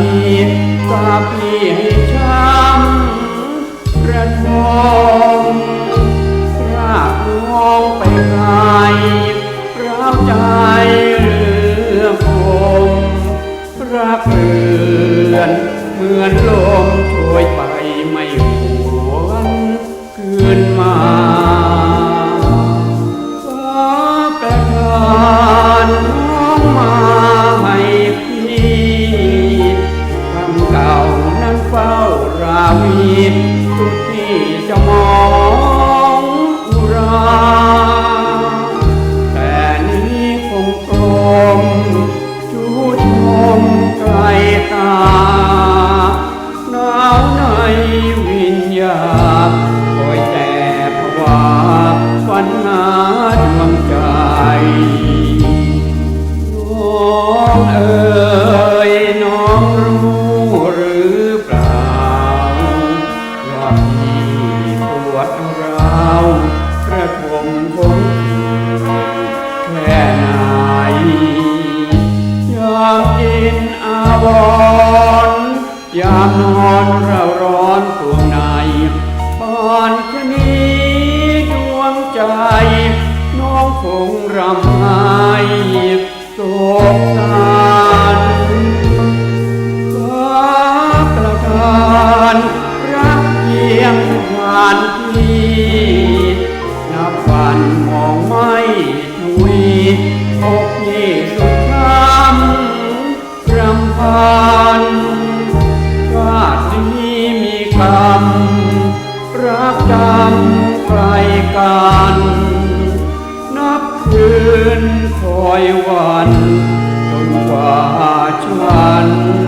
นีสาปีให้ช้ำระทมรากงองไปไกลรับใจเรือคมรักเรือนเหมือนโลาวีสุดที่จะมองอุรา แต่นี้คงตลมจูดชมไกลตาหนาวในวิญญาคอยแต่ภาวะฝันหาดวงใจน้องเอ๋ ที่ปวดร้าวระทมคงแค่ไหนยามกินอาวรยามนอนเราร้อนตวงในบานนีดวงใจ น้องคงรำไห้โศกเศร้า นี้นับวันมองไม่ทวีอกยี่สุดช้ำรำพันชาตินี้มีกรรมรักจำไกลกัน นับคืนคอยวัน จนกว่าฉัน